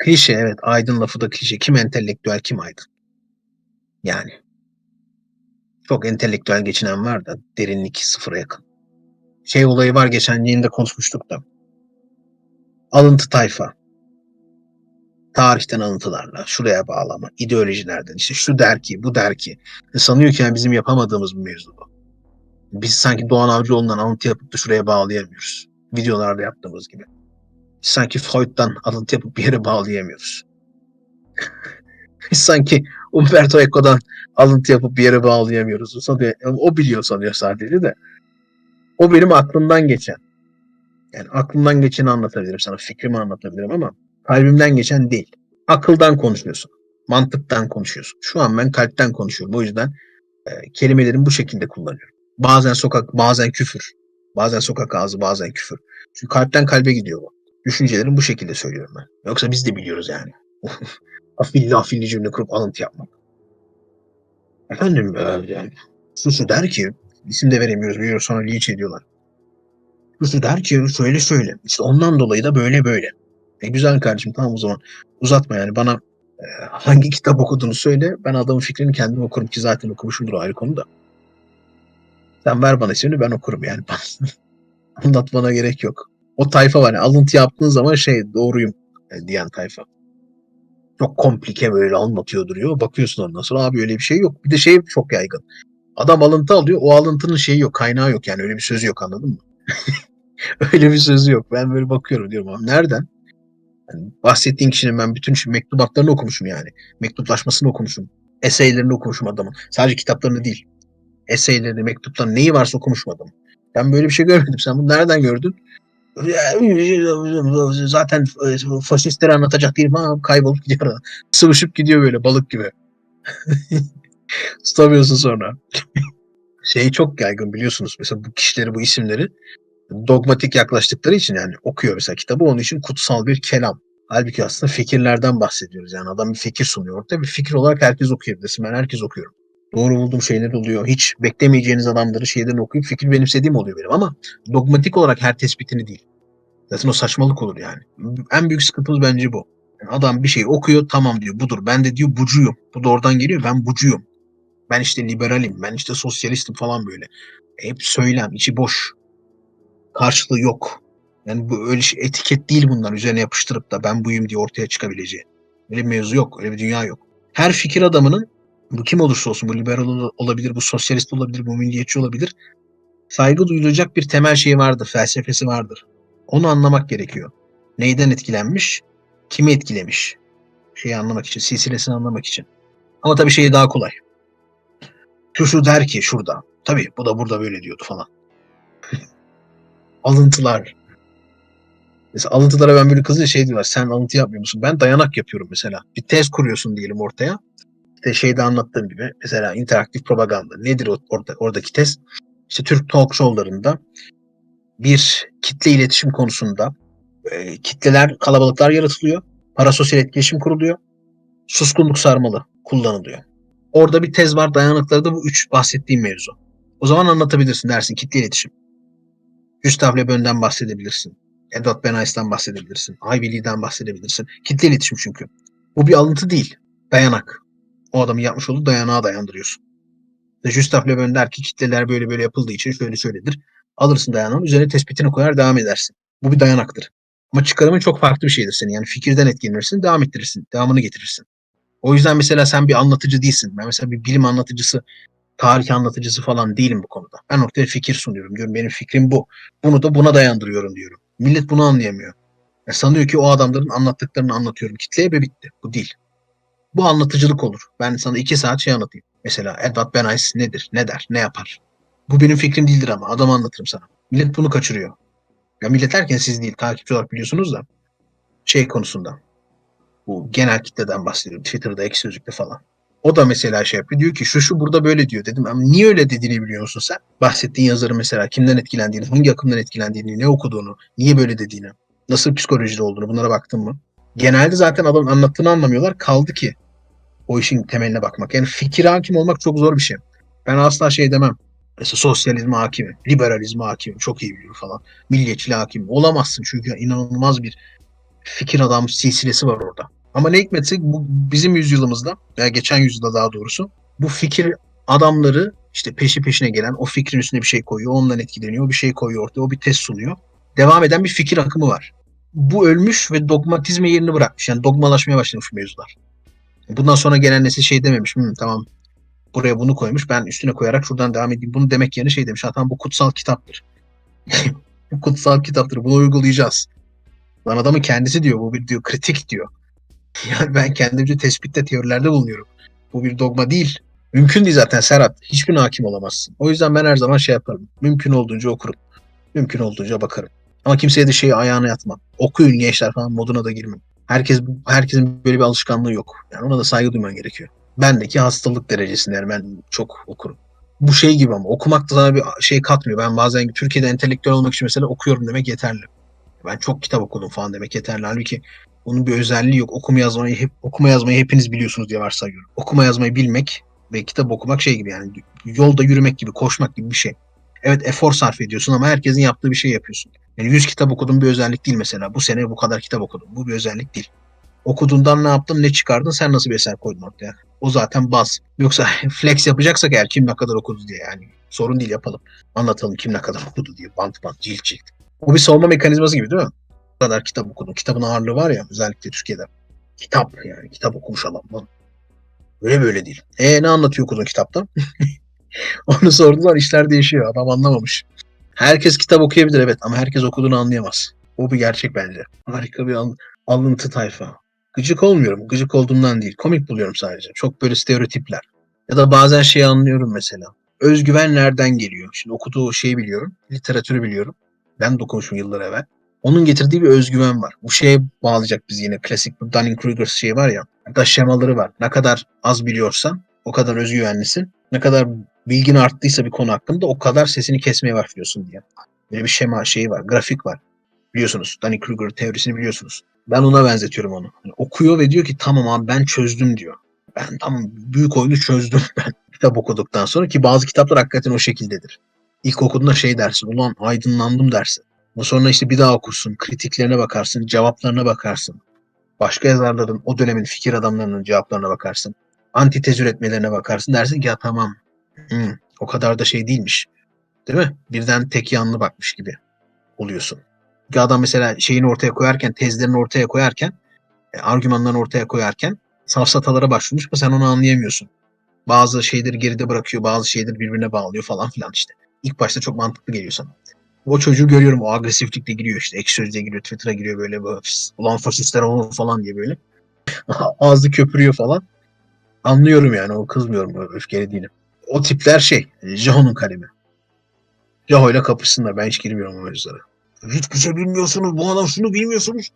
Klişe evet aydın lafı da klişe. Kim entelektüel kim aydın? Yani. Çok entelektüel geçinen var da derinlik sıfıra yakın. Şey olayı var geçen yayında konuşmuştuk da. Alıntı tayfa. Tarihten alıntılarla şuraya bağlama, ideolojilerden işte şu der ki, bu der ki. E sanıyor ki yani bizim yapamadığımız bir mevzu bu. Biz sanki Doğan Avcıoğlu'ndan alıntı yapıp da şuraya bağlayamıyoruz. Videolarda yaptığımız gibi. Sanki Freud'dan alıntı yapıp bir yere bağlayamıyoruz. Sanki Umberto Eco'dan alıntı yapıp bir yere bağlayamıyoruz. O, sanıyor, o biliyor sanıyor sadece de. O benim aklımdan geçen. Yani aklımdan geçeni anlatabilirim sana, fikrimi anlatabilirim ama kalbimden geçen değil. Akıldan konuşuyorsun. Mantıktan konuşuyorsun. Şu an ben kalpten konuşuyorum. O yüzden e, kelimelerimi bu şekilde kullanıyorum. Bazen sokak, bazen küfür. Bazen sokak ağzı, bazen küfür. Çünkü kalpten kalbe gidiyor bu. Düşüncelerimi bu şekilde söylüyorum ben. Yoksa biz de biliyoruz yani. afilli afilli cümle kurup alıntı yapmak. Efendim e, yani Susu der ki isim de veremiyoruz biliyoruz sonra linç ediyorlar. Susu der ki şöyle şöyle. İşte ondan dolayı da böyle böyle. E güzel kardeşim tamam o zaman uzatma yani bana e, hangi kitap okuduğunu söyle. Ben adamın fikrini kendim okurum ki zaten okumuşumdur ayrı konuda. Sen ver bana ismini ben okurum yani. Anlatmana gerek yok. O tayfa var. Yani, alıntı yaptığın zaman şey doğruyum e, diyen tayfa. Çok komplike böyle anlatıyor duruyor. Bakıyorsun ondan sonra abi öyle bir şey yok. Bir de şey çok yaygın. Adam alıntı alıyor. O alıntının şeyi yok. Kaynağı yok yani. Öyle bir sözü yok anladın mı? öyle bir sözü yok. Ben böyle bakıyorum diyorum abi nereden? Yani bahsettiğin kişinin ben bütün mektubatlarını okumuşum yani. Mektuplaşmasını okumuşum. Eseylerini okumuşum adamın. Sadece kitaplarını değil. Eseylerini, mektuplarını neyi varsa okumuşum adamın. Ben böyle bir şey görmedim. Sen bunu nereden gördün? Zaten faşistleri anlatacak değilim ama kaybolup gidiyor. Sıvışıp gidiyor böyle balık gibi. Tutamıyorsun sonra. şey çok yaygın biliyorsunuz. Mesela bu kişileri, bu isimleri dogmatik yaklaştıkları için yani okuyor mesela kitabı onun için kutsal bir kelam. Halbuki aslında fikirlerden bahsediyoruz. Yani adam bir fikir sunuyor orada. Bir fikir olarak herkes okuyabilirsin. Ben herkes okuyorum. Doğru bulduğum şeyler oluyor. Hiç beklemeyeceğiniz adamları şeylerini okuyup fikir benimsediğim oluyor benim ama dogmatik olarak her tespitini değil. Zaten o saçmalık olur yani. En büyük sıkıntımız bence bu. Yani adam bir şey okuyor tamam diyor budur. Ben de diyor bucuyum. Bu da oradan geliyor ben bucuyum. Ben işte liberalim. Ben işte sosyalistim falan böyle. Hep söylem. içi boş. Karşılığı yok. Yani bu öyle şey, etiket değil bunlar üzerine yapıştırıp da ben buyum diye ortaya çıkabileceği. Öyle bir mevzu yok. Öyle bir dünya yok. Her fikir adamının bu kim olursa olsun bu liberal olabilir, bu sosyalist olabilir, bu milliyetçi olabilir. Saygı duyulacak bir temel şeyi vardır, felsefesi vardır. Onu anlamak gerekiyor. Neyden etkilenmiş, kimi etkilemiş. Şeyi anlamak için, silsilesini anlamak için. Ama tabii şey daha kolay. Şu şu der ki şurada. Tabii bu da burada böyle diyordu falan. Alıntılar. Mesela alıntılara ben böyle kızınca şey diyorlar. Sen alıntı yapmıyor musun? Ben dayanak yapıyorum mesela. Bir tez kuruyorsun diyelim ortaya. İşte şeyde anlattığım gibi mesela interaktif propaganda. Nedir orada, oradaki tez? İşte Türk talk show'larında bir kitle iletişim konusunda e, kitleler, kalabalıklar yaratılıyor. Parasosyal etkileşim kuruluyor. Suskunluk sarmalı kullanılıyor. Orada bir tez var. Dayanıkları da bu üç bahsettiğim mevzu. O zaman anlatabilirsin dersin kitle iletişim. Gustav Le Bon'dan bahsedebilirsin. Edward Bernays'tan bahsedebilirsin. Ivy Lee'den bahsedebilirsin. Kitle iletişim çünkü. Bu bir alıntı değil. Dayanak. O adamın yapmış olduğu dayanağa dayandırıyorsun. Gustav Le Bon der ki kitleler böyle böyle yapıldığı için şöyle şöyledir. Alırsın dayanağın üzerine tespitini koyar devam edersin. Bu bir dayanaktır. Ama çıkarımın çok farklı bir şeydir senin. Yani fikirden etkilenirsin, devam ettirirsin, devamını getirirsin. O yüzden mesela sen bir anlatıcı değilsin. Ben mesela bir bilim anlatıcısı, tarih anlatıcısı falan değilim bu konuda. Ben ortaya fikir sunuyorum diyorum. Benim fikrim bu. Bunu da buna dayandırıyorum diyorum. Millet bunu anlayamıyor. Ya sanıyor ki o adamların anlattıklarını anlatıyorum kitleye ve bitti. Bu değil. Bu anlatıcılık olur. Ben sana iki saat şey anlatayım. Mesela Edward Bernays nedir, ne der, ne yapar? Bu benim fikrim değildir ama adam anlatırım sana. Millet bunu kaçırıyor. Ya millet derken siz değil, takipçi olarak biliyorsunuz da şey konusunda. Bu genel kitleden bahsediyorum. Twitter'da, ek sözlükte falan. O da mesela şey yapıyor. Diyor ki şu şu burada böyle diyor dedim. Ama niye öyle dediğini biliyor musun sen? Bahsettiğin yazarı mesela kimden etkilendiğini, hangi akımdan etkilendiğini, ne okuduğunu, niye böyle dediğini, nasıl psikolojide olduğunu bunlara baktın mı? Genelde zaten adamın anlattığını anlamıyorlar. Kaldı ki o işin temeline bakmak. Yani fikir hakim olmak çok zor bir şey. Ben asla şey demem. Mesela sosyalizme hakimim, liberalizme hakimim, çok iyi biliyorum falan. Milliyetçiliğe hakimim. Olamazsın çünkü inanılmaz bir fikir adam silsilesi var orada. Ama ne hikmetse bu bizim yüzyılımızda veya geçen yüzyılda daha doğrusu bu fikir adamları işte peşi peşine gelen o fikrin üstüne bir şey koyuyor, ondan etkileniyor, bir şey koyuyor ortaya, o bir test sunuyor. Devam eden bir fikir akımı var. Bu ölmüş ve dogmatizme yerini bırakmış. Yani dogmalaşmaya başlamış mevzular. Bundan sonra gelen nesil şey dememiş. "Hı, tamam buraya bunu koymuş. Ben üstüne koyarak şuradan devam edeyim. Bunu demek yerine şey demiş. Ha tamam bu kutsal kitaptır. bu kutsal kitaptır. Bunu uygulayacağız. Lan adamın kendisi diyor. Bu bir diyor kritik diyor. Yani ben kendimce tespitte teorilerde bulunuyorum. Bu bir dogma değil. Mümkün değil zaten Serhat. Hiçbirine hakim olamazsın. O yüzden ben her zaman şey yaparım. Mümkün olduğunca okurum. Mümkün olduğunca bakarım. Ama kimseye de şeyi ayağına yatmam. Okuyun gençler falan moduna da girmem. Herkes herkesin böyle bir alışkanlığı yok. Yani ona da saygı duyman gerekiyor. Bendeki hastalık derecesinde yani ben çok okurum. Bu şey gibi ama okumak da sana bir şey katmıyor. Ben bazen Türkiye'de entelektüel olmak için mesela okuyorum demek yeterli. Ben çok kitap okudum falan demek yeterli. Halbuki onun bir özelliği yok. Okuma yazmayı hep okuma yazmayı hepiniz biliyorsunuz diye varsayıyorum. Okuma yazmayı bilmek ve kitap okumak şey gibi yani yolda yürümek gibi, koşmak gibi bir şey. Evet efor sarf ediyorsun ama herkesin yaptığı bir şey yapıyorsun. Yani 100 kitap okudum bir özellik değil mesela. Bu sene bu kadar kitap okudum. Bu bir özellik değil. Okuduğundan ne yaptın, ne çıkardın, sen nasıl bir eser koydun ortaya. O zaten baz. Yoksa flex yapacaksak eğer kim ne kadar okudu diye yani. Sorun değil yapalım. Anlatalım kim ne kadar okudu diye. Bant bant, cilt cilt. O bir savunma mekanizması gibi değil mi? Bu kadar kitap okudum. Kitabın ağırlığı var ya özellikle Türkiye'de. Kitap yani. Kitap okumuş adam. Lan. Öyle böyle değil. E ne anlatıyor okudun kitapta? Onu sordular işler değişiyor. Adam anlamamış. Herkes kitap okuyabilir evet ama herkes okuduğunu anlayamaz. O bir gerçek bence. Harika bir al- alıntı tayfa. Gıcık olmuyorum. Gıcık olduğumdan değil. Komik buluyorum sadece. Çok böyle stereotipler. Ya da bazen şeyi anlıyorum mesela. Özgüven nereden geliyor? Şimdi okuduğu şeyi biliyorum. Literatürü biliyorum. Ben de okumuşum yıllar evvel. Onun getirdiği bir özgüven var. Bu şeye bağlayacak biz yine. Klasik bu Dunning-Kruger şey var ya. Hatta şemaları var. Ne kadar az biliyorsan o kadar özgüvenlisin. Ne kadar bilgin arttıysa bir konu hakkında o kadar sesini kesmeye başlıyorsun diye. Böyle bir şema şeyi var. Grafik var. Biliyorsunuz. Dunning-Kruger teorisini biliyorsunuz. Ben ona benzetiyorum onu. Yani okuyor ve diyor ki tamam abi ben çözdüm diyor. Ben tamam büyük oyunu çözdüm ben kitap okuduktan sonra ki bazı kitaplar hakikaten o şekildedir. İlk okuduğunda şey dersin ulan aydınlandım dersin. Ama sonra işte bir daha okursun, kritiklerine bakarsın, cevaplarına bakarsın. Başka yazarların, o dönemin fikir adamlarının cevaplarına bakarsın. Antitez üretmelerine bakarsın. Dersin ki ya tamam, hmm, o kadar da şey değilmiş. Değil mi? Birden tek yanlı bakmış gibi oluyorsun. Bir adam mesela şeyini ortaya koyarken, tezlerini ortaya koyarken, e, argümanlarını ortaya koyarken safsatalara başvurmuş ama sen onu anlayamıyorsun. Bazı şeyleri geride bırakıyor, bazı şeyleri birbirine bağlıyor falan filan işte. İlk başta çok mantıklı geliyor sana. O çocuğu görüyorum o agresiflikle giriyor işte. Ekşi Sözlüğe giriyor, Twitter'a giriyor böyle. böyle Ulan faşistler olur falan diye böyle. Ağzı köpürüyor falan. Anlıyorum yani o kızmıyorum öfkeli değilim. O tipler şey Jaho'nun kalemi. Jaho ile kapışsınlar ben hiç girmiyorum o mevzulara. Hiçbir şey bilmiyorsunuz bu adam şunu bilmiyorsunuz.